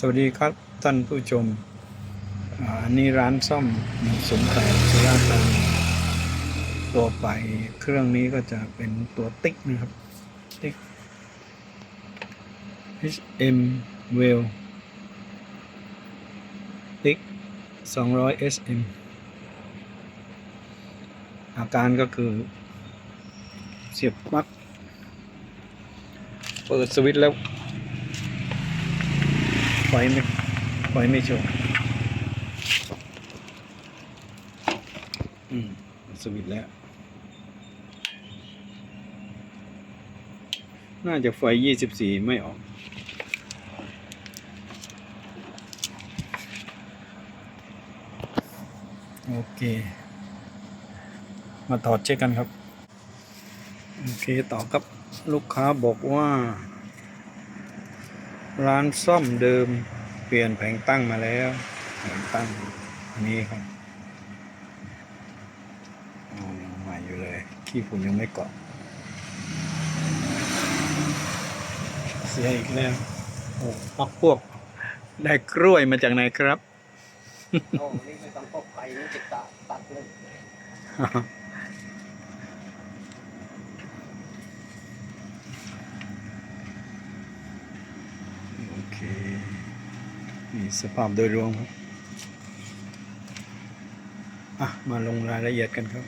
สวัสดีครับท่านผู้ชม อันนี้ร้านซ่อมสมไข่สุราษฎร์ธานีตัวไปเครื่องนี้ก็จะเป็นตัวติ๊กนะครับ ติ๊ก HM w e l l ติ๊ก 200 SM อาการก็คือ เสียบปลั๊กเปิดสวิตช์แล้ว ไฟไม่ไฟไม่โชว์อืมสวิตช์แล้ว น่าจะไฟยี่สิบสี่ไม่ออก โอเค มาถอดเช็คกันครับ โอเค ต่อครับ ลูกค้าบอกว่า ร้านซ่อมเดิม เปลี่ยนแผงตั้งมาแล้วแผงตั้งอันนี้ครับยังใหม่อยู่เลยขี้ฝุ่นยังไม่เกาะเสียอีกแล้วโอ้พักพวก ได้กล้วยมาจากไหนครับโอ้นี่ไม่ต้องพกไปนี่ติดตาตัดเลย เคนี่สภาพโดยรวมครับ อะ มาลงรายละเอียดกันครับ